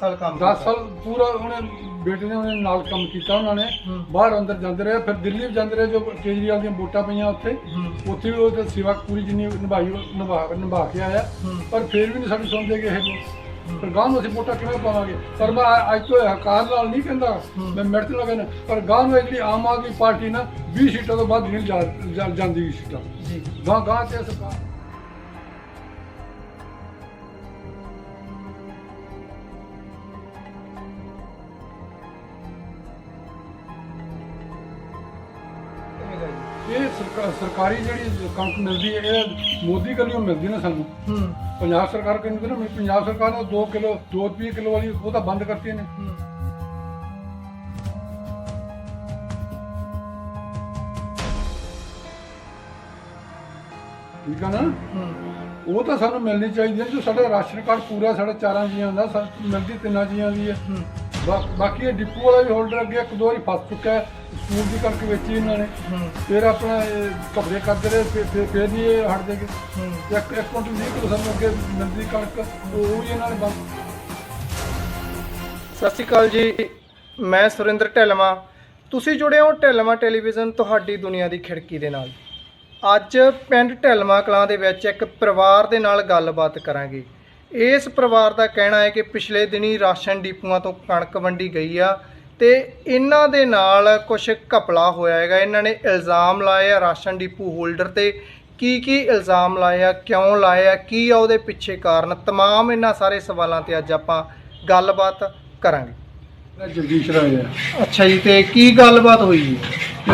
ਸਾਲ ਕੰਮ 10 ਸਾਲ ਪੂਰਾ ਉਹਨੇ ਬੇਟੇ ਨੇ ਉਹਨੇ ਨਾਲ ਕੰਮ ਕੀਤਾ ਉਹਨਾਂ ਨੇ। ਹੂੰ। ਬਾਹਰ ਅੰਦਰ ਜਾਂਦੇ ਰਹੇ ਫਿਰ ਦਿੱਲੀ ਵੀ ਜਾਂਦੇ ਰਹੇ ਜੋ ਕੇਜਰੀਵਾਲ ਦੀਆਂ ਵੋਟਾਂ ਪਈਆਂ ਉੱਥੇ। ਹੂੰ। ਉੱਥੇ ਵੀ ਉਹ ਤੇ ਸੇਵਾ ਪੂਰੀ ਜਿੰਨੀ ਨਿਭਾਈ ਉਹ ਨਿਭਾ ਨਿਭਾ ਕੇ ਆਇਆ। ਹੂੰ। ਪਰ ਫਿਰ ਵੀ ਨਹੀਂ ਸਾਡੀ ਸੁਣਦੇ ਕਿ ਇਹ ਪਰ ਗਾਂ ਨੂੰ ਅਸੀਂ ਵੋਟਾਂ ਕਿਵੇਂ ਪਾਵਾਂਗੇ? ਪਰ ਮੈਂ ਅ- ਅੱਜ ਤੋਂ ਹਕਾਰ ਨਾਲ ਨਹੀਂ ਕਹਿੰਦਾ। ਮੈਂ ਮਿਹਨਤ ਨਾਲ ਕਹਿੰਦਾ। ਪਰ ਗਾਂ ਨੂੰ ਜਿਹੜੀ ਆਮ ਆਦਮੀ ਪਾਰਟੀ ਨਾ 20 ਸੀਟਾਂ ਤੋਂ ਵੱਧ ਨਹੀਂ ਜਾ ਜਾ- ਜਾਂਦੀ ਸੀਟਾਂ। ਜੀ। ਗਾਂ ਗਾਂ ਤੇ ਸਰਕਾਰ ਇਹ ਸਰਕਾ- ਸਰਕਾਰੀ ਜਿਹੜੀ ਕਣਕ ਮਿਲਦੀ ਹੈ ਇਹ ਮੋਦੀ ਕਲਿਓ ਮਿਲਦੀ ਨਾ ਸਾਨੂੰ। ਹੂੰ। ਪੰਜਾਬ ਸਰਕਾਰ ਕਹਿੰਦੀ ਨਾ ਵੀ ਪੰਜਾਬ ਸਰਕਾਰ ਨੇ 2 ਕਿਲੋ 2 ਰੁਪਏ ਕਿਲੋ ਵਾਲੀ ਉਹ ਤਾਂ ਬੰਦ ਕਰਤੀ ਨੇ ਠੀਕ ਆ ਨਾ? ਉਹ ਤਾਂ ਸਾਨੂੰ ਮਿਲਣੀ ਚਾਹੀਦੀ ਹੈ ਜੋ ਸਾਡਾ ਰਾਸ਼ਨ ਕਾਰਡ ਪੂਰਾ ਸਾਡਾ ਚਾਰਾਂ ਜੀਆਂ ਦਾ ਸਾ- ਮਿਲਦੀ ਤਿੰਨਾਂ ਜੀਆਂ ਦੀ ਹੈ। ਹੂੰ। ਬਾਕੀ ਇਹ ਡਿਪੂ ਵਾਲਾ ਵੀ ਹੋਲਡਰ ਅੱਗੇ ਇੱਕ ਦੋ ਵਾਰੀ ਫਸ ਚੁੱਕਾ ਹੈ। ਸਕੂਲ ਦੀ ਕਣਕ ਵੇਚੀ ਇਹਨਾਂ ਨੇ। ਹੂੰ। ਫਿਰ ਆਪਣਾ ਇਹ ਕਬਰੇ ਕਰਦੇ ਰਹੇ ਫਿਰ- ਫਿਰ ਫਿਰ ਨਹੀਂ ਇਹ ਹਟ ਹੂੰ। ਇੱਕ ਇੱਕ ਕੁਇੰਟਲ ਵੀਹ ਕਿਲੋ ਸਾਨੂੰ ਅੱਗੇ ਮਿਲਦੀ ਕਣਕ ਉਹ ਉਹ ਵੀ ਇਹਨਾਂ ਨੇ ਬੰਦ ਸਤਿ ਸ਼੍ਰੀ ਅਕਾਲ ਜੀ। ਮੈਂ ਸੁਰਿੰਦਰ ਢਿੱਲਵਾਂ। ਤੁਸੀਂ ਜੁੜੇ ਹੋ ਢਿੱਲਵਾਂ ਟੈਲੀਵਿਜ਼ਨ ਤੁਹਾਡੀ ਦੁਨੀਆ ਦੀ ਖਿੜਕੀ ਦੇ ਨਾਲ। ਅੱਜ ਪਿੰਡ ਢਿੱਲਵਾਂ ਕਲਾਂ ਦੇ ਵਿੱਚ ਇੱਕ ਪਰਿਵਾਰ ਦੇ ਨਾਲ ਗੱਲਬਾਤ ਕਰਾਂਗੇ। ਇਸ ਪਰਿਵਾਰ ਦਾ ਕਹਿਣਾ ਹੈ ਕਿ ਪਿਛਲੇ ਦਿਨੀ ਰਾਸ਼ਨ ਡਿਪੂਆਂ ਤੋਂ ਕਣਕ ਵੰਡੀ ਗਈ ਆ ਤੇ ਇਹਨਾਂ ਦੇ ਨਾਲ ਕੁਝ ਘਪਲਾ ਹੋਇਆ ਹੈਗਾ। ਇਹਨਾਂ ਨੇ ਇਲਜ਼ਾਮ ਲਾਏ ਆ ਰਾਸ਼ਨ ਡਿਪੂ ਹੋਲਡਰ ਤੇ। ਕੀ ਕੀ ਇਲਜ਼ਾਮ ਲਾਏ ਆ ਕਿਉਂ ਲਾਏ ਆ ਕੀ ਆ ਉਹਦੇ ਪਿੱਛੇ ਕਾਰਨ? ਤਮਾਮ ਇਹਨਾਂ ਸਾਰੇ ਸਵਾਲਾਂ ਤੇ ਅੱਜ ਆਪਾਂ ਗੱਲਬਾਤ ਕਰਾਂਗੇ। ਜਗਦੀਸ਼ ਰਾਏ ਅੱਛਾ ਜੀ ਤੇ ਕੀ ਗੱਲਬਾਤ ਹੋਈ ਜੀ?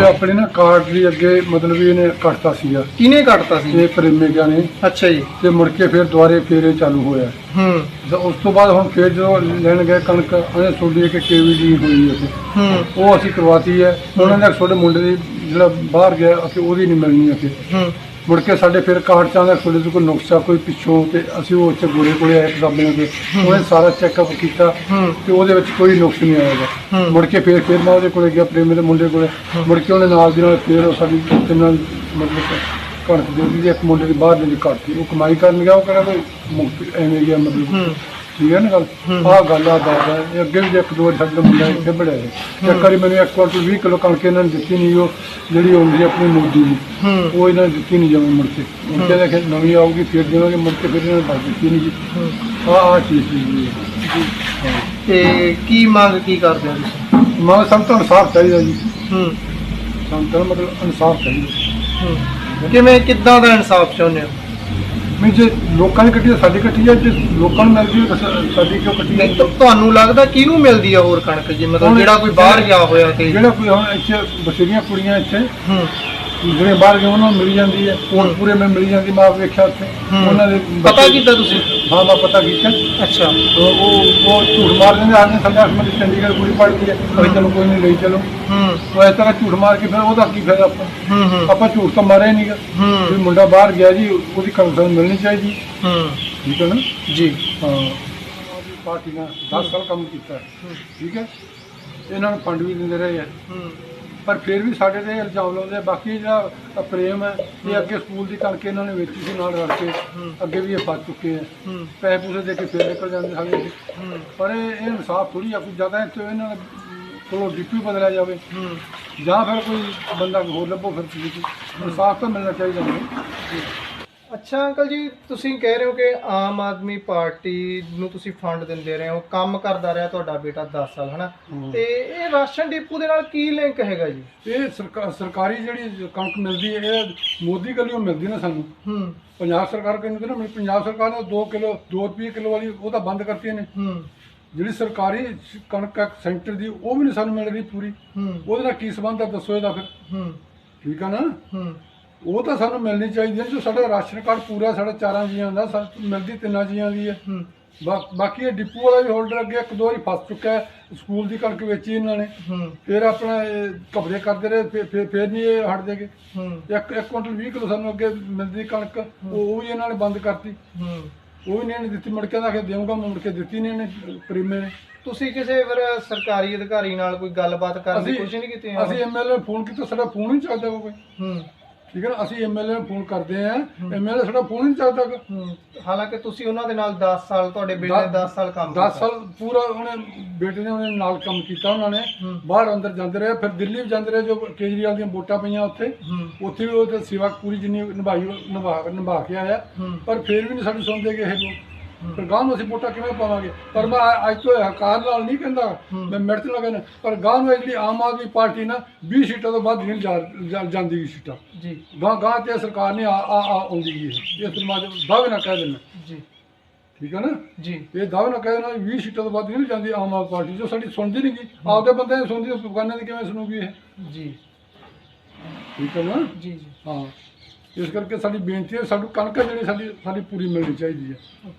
ਇਹ ਆਪਣੇ ਨਾ ਕਾਰਡ ਦੀ ਅੱਗੇ ਮਤਲਬ ਵੀ ਇਹਨੇ ਕੱਟਤਾ ਸੀਗਾ। ਕਿਹਨੇ ਕੱਟਤਾ ਸੀ? ਇਹ ਪ੍ਰੇਮਿਕਾ ਨੇ। ਅੱਛਾ ਜੀ। ਤੇ ਮੁੜ ਕੇ ਫਿਰ ਦੁਬਾਰੇ ਫੇਰ ਇਹ ਚਾਲੂ ਹੋਇਆ। ਹੂੰ। ਤੇ ਉਸ ਤੋਂ ਬਾਅਦ ਹੁਣ ਫੇਰ ਜਦੋਂ ਲੈਣ ਗਏ ਕਣਕ ਉਹਨੇ ਤੁਹਾਡੀ ਇੱਕ ਕੇਵੀਡੀ ਹੋਈ ਹੈ ਹੂੰ। ਉਹ ਅਸੀਂ ਕਰਵਾਤੀ ਹੈ। ਉਹਨਾਂ ਨੇ ਤੁਹਾਡੇ ਮੁੰਡੇ ਦੀ ਜਿਹੜਾ ਬਾਹਰ ਗਿਆ ਅਸੀਂ ਉਹਦੀ ਨਹੀਂ ਮਿਲਣੀ ਅਸੀਂ ਹੂੰ। ਮੁੜ ਕੇ ਸਾਡੇ ਫਿਰ ਕਾਰਡ ਚ ਆਉਂਦਾ ਤੁਹਾਡੇ ਤੋਂ ਕੋਈ ਨੁਕਸਾ ਕੋਈ ਪਿੱਛੋਂ ਤੇ ਅਸੀਂ ਉਹ ਉੱਥੇ ਗੋਰੇ ਕੋਲੇ ਆਏ ਕਿਤਾਬਾਂ ਦੇ ਉਹਨੇ ਸਾਰਾ ਚੈੱਕਅਪ ਕੀਤਾ ਤੇ ਉਹਦੇ ਵਿੱਚ ਕੋਈ ਨੁਕਸ ਨਹੀਂ ਹੂੰ। ਮੁੜ ਕੇ ਫਿਰ ਫਿਰ ਮੈਂ ਉਹਦੇ ਕੋਲੇ ਗਿਆ ਪ੍ਰੇਮੀ ਦੇ ਮੁੰਡੇ ਕੋਲੇ। ਮੁੜ ਕੇ ਉਹਨੇ ਨਾਲ ਦੀ ਨਾਲ ਫਿਰ ਉਹ ਸਾਡੀ ਤਿੰਨਾਂ ਦੀ ਮਤਲਬ ਕਣਕ ਦੇ ਇੱਕ ਮੁੰਡੇ ਦੀ ਬਾਹਰ ਦੀ ਕੱਟਤੀ ਉਹ ਕਮਾਈ ਕਰਨ ਗਿਆ ਉਹ ਕਹਿੰਦਾ ਕੋਈ ਮੁਕਤ ਐਵੇਂ ਗਿਆ ਮਤਲਬ। ਠੀਕ ਹੈ ਨਾ ਗੱਲ? ਆਹ ਗੱਲ ਆ ਦੱਸਦਾ ਇਹ ਅੱਗੇ ਵੀ ਇੱਕ ਦੋ ਸਾਡੇ ਮੁੰਡਾ ਇੱਥੇ ਬੜਿਆ ਹੈ। ਇੱਕ ਵਾਰੀ ਮੈਨੂੰ ਇੱਕ ਕੁਆਂਟਲ 20 ਕਿਲੋ ਕਣਕ ਇਹਨਾਂ ਨੇ ਦਿੱਤੀ ਨਹੀਂ ਉਹ ਜਿਹੜੀ ਆਉਂਦੀ ਆਪਣੀ ਮੋਦੀ ਦੀ ਉਹ ਇਹਨਾਂ ਨੇ ਦਿੱਤੀ ਨਹੀਂ ਜਾਵੇ ਮੁੜ ਕੇ। ਕੇ ਨਵੀਂ ਆਊਗੀ ਫਿਰ ਦੇਵਾਂਗੇ ਮੁੜ ਕੇ ਫਿਰ ਇਹਨਾਂ ਨੇ ਦਿੱਤੀ ਨਹੀਂ ਜੀ। ਆਹ ਆਹ ਚੀਜ਼ ਸੀ ਤੇ ਕੀ ਮੰਗ ਕੀ ਕਰਦੇ ਹੋ ਤੁਸੀਂ? ਮੈਂ ਸਾਨੂੰ ਤਾਂ ਇਨਸਾਫ ਚਾਹੀਦਾ ਜੀ। ਹੂੰ। ਸਾਨੂੰ ਤਾਂ ਮਤਲਬ ਇਨਸਾਫ ਚਾਹੀਦਾ। ਕਿਵੇਂ ਕਿੱਦਾਂ ਦਾ ਇਨਸਾਫ ਚਾਹੁੰਦੇ ਹੋ? ਵੀ ਜੇ ਲੋਕਾਂ ਦੀ ਕੱਟੀ ਸਾਡੀ ਕੱਟੀ ਹੈ ਜੇ ਲੋਕਾਂ ਨੂੰ ਮਿਲਦੀ ਤਾਂ ਸਾ- ਸਾਡੀ ਕਿਉਂ ਕੱਟੀ ਨਹੀਂ ਤਾਂ ਤੁਹਾਨੂੰ ਲੱਗਦਾ ਕਿਹਨੂੰ ਮਿਲਦੀ ਆ ਹੋਰ ਕਣਕ? ਜੀ ਮਤਲਬ ਹੁਣ ਜਿਹੜਾ ਕੋਈ ਬਾਹਰ ਗਿਆ ਹੋਇਆ ਤੇ ਜਿਹੜਾ ਕੋਈ ਹੁਣ ਇੱਥੇ ਬਸੇਰੀਆਂ ਕੁੜੀਆਂ ਇੱਥੇ ਹੂੰ। ਜਿਹੜੇ ਬਾਹਰ ਗਏ ਉਹਨਾਂ ਨੂੰ ਮਿਲ ਜਾਂਦੀ ਹੈ। ਹੁਣ ਪੂਰੇ ਮੈਂ ਮਿਲ ਜਾਂਦੀ ਮੈਂ ਆਪ ਵੇਖਿਆ ਉੱਥੇ। ਹੂੰ। ਉਹਨਾਂ ਦੇ ਪਤਾ ਬੱਚੇ- ਕੀਤਾ ਤੁਸੀਂ? ਹਾਂ ਮੈਂ ਪਤਾ ਕੀਤਾ। ਅੱਛਾ। ਉਹ ਉਹ ਉਹ ਝੂਠ ਮਾਰ ਦਿੰਦੇ ਆਦਮੀ ਸੰਦਾਸ ਮੈਂ ਚੰਡੀਗੜ੍ਹ ਕੁੜੀ ਪੜ੍ਹਦੀ ਹੈ। ਕੋਈ ਚਲੋ ਕੋਈ ਨਹੀਂ ਲਈ ਚਲੋ। ਹੂੰ। ਉਹ ਇਸ ਤਰ੍ਹਾਂ ਝੂਠ ਮਾਰ ਕੇ ਫਿਰ ਉਹਦਾ ਕੀ ਫਾਇਦਾ ਆਪਾਂ? ਹੂੰ ਹੂੰ। ਆਪਾਂ ਝੂਠ ਤਾਂ ਮਾਰਿਆ ਨਹੀਂਗਾ। ਵੀ ਹੂੰ ਮੁੰਡਾ ਬਾਹਰ ਗਿਆ ਜੀ ਉਹਦੀ ਕੰਸਰਨ ਮਿਲਣੀ ਚਾਹੀਦੀ। ਹੂੰ। ਠੀਕ ਹੈ ਨਾ? ਜੀ। ਹਾਂ। ਆਪਣੀ ਪਾਰਟੀ ਨੇ 10 ਸਾਲ ਕੰਮ ਕੀਤਾ ਹੈ। ਠੀਕ ਹੈ? ਇਹਨਾਂ ਨੂੰ ਫੰਡ ਵੀ ਦਿੰਦੇ ਰਹੇ ਆ ਹੂੰ। ਪਰ ਫਿਰ ਵੀ ਸਾਡੇ ਤੇ ਇਲਜ਼ਾਮ ਲਾਉਂਦੇ ਆ। ਬਾਕੀ ਜਿਹੜਾ ਪ੍ਰੇਮ ਹੈ, ਇਹ ਅੱਗੇ ਸਕੂਲ ਦੀ ਕਣਕ ਇਹਨਾਂ ਨੇ ਵੇਚੀ ਸੀ ਨਾਲ ਰਲ ਕੇ। ਅੱਗੇ ਵੀ ਇਹ ਫਸ ਚੁੱਕੇ ਆ। ਹੂੰ ਪੈਸੇ ਪੂਸੇ ਦੇ ਕੇ ਫਿਰ ਨਿਕਲ ਜਾਂਦੇ ਸਾਡੇ ਹੂੰ ਪਰ ਇਹ ਇਹ ਇਨਸਾਫ ਥੋੜੀ ਆ, ਕੋਈ ਜ਼ਿਆਦਾ ਇੱਥੇ ਇਹਨਾਂ ਨੇ ਕੋਲੋਂ ਡਿਪਟੀ ਬਦਲਿਆ ਜਾਵੇ। ਹੂੰ ਜਾਂ ਫਿਰ ਕੋਈ ਬੰਦਾ ਹੋਰ ਲੱਭੋ ਫਿਰ ਤੁਸੀਂ। ਇਨਸਾਫ ਤਾਂ ਮਿਲਣਾ ਚਾਹੀਦਾ ਨਹੀਂ ਅੱਛਾ ਅੰਕਲ ਜੀ ਤੁਸੀਂ ਕਹਿ ਰਹੇ ਹੋ ਕਿ ਆਮ ਆਦਮੀ ਪਾਰਟੀ ਨੂੰ ਤੁਸੀਂ ਫੰਡ ਦਿੰਦੇ ਰਹੇ ਹੋ ਕੰਮ ਕਰਦਾ ਰਿਹਾ ਤੁਹਾਡਾ ਬੇਟਾ 10 ਸਾਲ ਹਨਾ। ਤੇ ਇਹ ਰਾਸ਼ਨ ਡਿਪੂ ਦੇ ਨਾਲ ਕੀ ਲਿੰਕ ਹੈਗਾ ਜੀ? ਇਹ ਸਰਕਾ- ਸਰਕਾਰੀ ਜਿਹੜੀ ਕਣਕ ਮਿਲਦੀ ਹੈ ਇਹ ਮੋਦੀ ਕਲਿਓ ਮਿਲਦੀ ਨਾ ਸਾਨੂੰ। ਹੂੰ। ਪੰਜਾਬ ਸਰਕਾਰ ਕਹਿੰਦੀ ਨਾ ਵੀ ਪੰਜਾਬ ਸਰਕਾਰ ਨੇ 2 ਕਿਲੋ 2 ਰੁਪਏ ਕਿਲੋ ਵਾਲੀ ਉਹ ਤਾਂ ਬੰਦ ਕਰਤੀ ਨੇ। ਹੂੰ। ਜਿਹੜੀ ਸਰਕਾਰੀ ਕਣਕ ਹੈ ਸੈਂਟਰ ਦੀ ਉਹ ਵੀ ਨਹੀਂ ਸਾਨੂੰ ਮਿਲ ਰਹੀ ਪੂਰੀ। ਹੂੰ। ਉਹਦੇ ਨਾਲ ਕੀ ਸੰਬੰਧ ਆ ਦੱਸੋ ਇਹਦਾ ਫਿਰ। ਹੂੰ। ਠੀਕ ਆ ਨਾ? ਹੂੰ। ਉਹ ਤਾਂ ਸਾਨੂੰ ਮਿਲਣੀ ਚਾਹੀਦੀ ਹੈ ਜੋ ਸਾਡਾ ਰਾਸ਼ਨ ਕਾਰਡ ਪੂਰਾ ਸਾਡਾ ਚਾਰਾਂ ਜੀਆਂ ਦਾ ਸਾ- ਮਿਲਦੀ ਤਿੰਨਾਂ ਜੀਆਂ ਦੀ ਹੈ। ਹੂੰ। ਬਾ- ਬਾਕੀ ਇਹ ਡਿਪੂ ਵਾਲਾ ਵੀ ਹੋਲਡਰ ਅੱਗੇ ਇੱਕ ਦੋ ਵਾਰੀ ਫਸ ਚੁੱਕਾ ਹੈ ਸਕੂਲ ਦੀ ਕਣਕ ਵੇਚੀ ਇਹਨਾਂ ਨੇ। ਹੂੰ। ਫਿਰ ਆਪਣਾ ਇਹ ਕਰਦੇ ਰਹੇ ਫਿਰ- ਫਿਰ ਫਿਰ ਨਹੀਂ ਇਹ ਹਟ ਦੇਗੇ ਹੂੰ। ਇੱਕ ਇੱਕ ਕੁਇੰਟਲ 20 ਕਿਲੋ ਸਾਨੂੰ ਅੱਗੇ ਮਿਲਦੀ ਕਣਕ ਉਹ ਉਹ ਵੀ ਇਹਨਾਂ ਨੇ ਬੰਦ ਕਰਤੀ। ਹੂੰ। ਉਹ ਵੀ ਨਹੀਂ ਇਹਨੇ ਦਿੱਤੀ ਮੁੜ ਕੇ ਦਾ ਕਿ ਦੇਵਾਂਗਾ ਮੁੜ ਕੇ ਦਿੱਤੀ ਨਹੀਂ ਇਹਨੇ ਪ੍ਰੀਮੇ ਨੇ। ਤੁਸੀਂ ਕਿਸੇ ਫਿਰ ਸਰਕਾਰੀ ਅਧਿਕਾਰੀ ਨਾਲ ਕੋਈ ਗੱਲਬਾਤ ਕਰਨ ਦੀ ਕੋਸ਼ਿਸ਼ ਨਹੀਂ ਕੀਤੀ ਅਸੀਂ ਐਮਐਲਏ ਫੋਨ ਕੀਤਾ ਸਾਡਾ ਫੋਨ ਹੀ ਚੱਲਦਾ ਕੋਈ। ਹੂੰ। ਠੀਕ ਹੈ ਨਾ? ਅਸੀਂ ਐਮਐਲਏ ਨੂੰ ਫੋਨ ਕਰਦੇ ਆ ਐਮਐਲਏ ਸਾਡਾ ਫੋਨ ਹੀ ਨਹੀਂ ਚੱਕਦਾ ਹੂੰ। ਹਾਲਾਂਕਿ ਤੁਸੀਂ ਉਹਨਾਂ ਦੇ ਨਾਲ 10 ਸਾਲ ਤੁਹਾਡੇ ਬੇਟੇ ਨੇ 10 ਸਾਲ ਕੰਮ 10 ਸਾਲ ਪੂਰਾ ਉਹਨੇ ਬੇਟੇ ਨੇ ਉਹਨੇ ਨਾਲ ਕੰਮ ਕੀਤਾ ਉਹਨਾਂ ਨੇ। ਹੂੰ। ਬਾਹਰ ਅੰਦਰ ਜਾਂਦੇ ਰਹੇ ਫਿਰ ਦਿੱਲੀ ਵੀ ਜਾਂਦੇ ਰਹੇ ਜੋ ਕੇਜਰੀਵਾਲ ਦੀਆਂ ਵੋਟਾਂ ਪਈਆਂ ਉੱਥੇ। ਹੂੰ। ਉੱਥੇ ਵੀ ਉਹ ਤੇ ਸੇਵਾ ਪੂਰੀ ਜਿੰਨੀ ਨਿਭਾਈ ਉਹ ਨਿਭਾ ਨਿਭਾ ਕੇ ਆਇਆ। ਹੂੰ। ਪਰ ਫਿਰ ਵੀ ਨਹੀਂ ਸਾਡੀ ਸੁਣਦੇ ਕਿ ਇਹ ਲੋਕ ਫਿਰ ਗਾਂ ਨੂੰ ਅਸੀਂ ਵੋਟਾਂ ਕਿਵੇਂ ਪਾਵਾਂਗੇ? ਪਰ ਮੈਂ ਅੱਜ ਤੋਂ ਹਕਾਰ ਨਾਲ ਨਹੀਂ ਕਹਿੰਦਾ। ਮੈਂ ਮਿਹਨਤ ਨਾਲ ਕਹਿੰਦਾ ਪਰ ਗਾਂ ਨੂੰ ਜਿਹੜੀ ਆਮ ਆਦਮੀ ਪਾਰਟੀ ਨਾ 20 ਸੀਟਾਂ ਤੋਂ ਵੱਧ ਨਹੀਂ ਜਾ ਜਾਂਦੀ ਗੀ ਸੀਟਾਂ। ਜੀ। ਗਾਂ ਗਾਂ ਤੇ ਸਰਕਾਰ ਨੇ ਆ ਆ ਆ ਆਉਂਦੀ ਗਈ ਹੈ। ਇਸ ਸਮਾਜ ਦਾਅਵੇ ਨਾਲ ਕਹਿ ਦੇਣਾ ਜੀ। ਠੀਕ ਹੈ ਨਾ? ਜੀ। ਇਹ ਦਾਅਵੇ ਨਾਲ ਕਹਿ ਦੇਣਾ ਵੀ 20 ਸੀਟਾਂ ਤੋਂ ਵੱਧ ਨਹੀਂ ਜਾਂਦੀ ਆਮ ਆਦਮੀ ਪਾਰਟੀ। ਜੋ ਸਾਡੀ ਸੁਣਦੀ ਨਹੀਂ ਗੀ। ਆਪਦੇ ਬੰਦੇ ਦੀ ਸੁਣਦੀ ਬਗਾਨੇ ਦੀ ਕਿਵੇਂ ਸੁਣੂਗੀ ਇਹ? ਜੀ। ਠੀਕ ਹੈ ਨਾ? ਜੀ ਜੀ। ਹਾਂ। ਇਸ ਕਰਕੇ ਸਾਡੀ ਬੇਨਤੀ ਹੈ ਸਾਨੂੰ ਕਣਕ ਹੈ ਜਿਹੜੀ ਸਾਡੀ ਸਾਡੀ ਪੂਰੀ ਮਿਲਣੀ ਚਾਹੀਦੀ ਹੈ।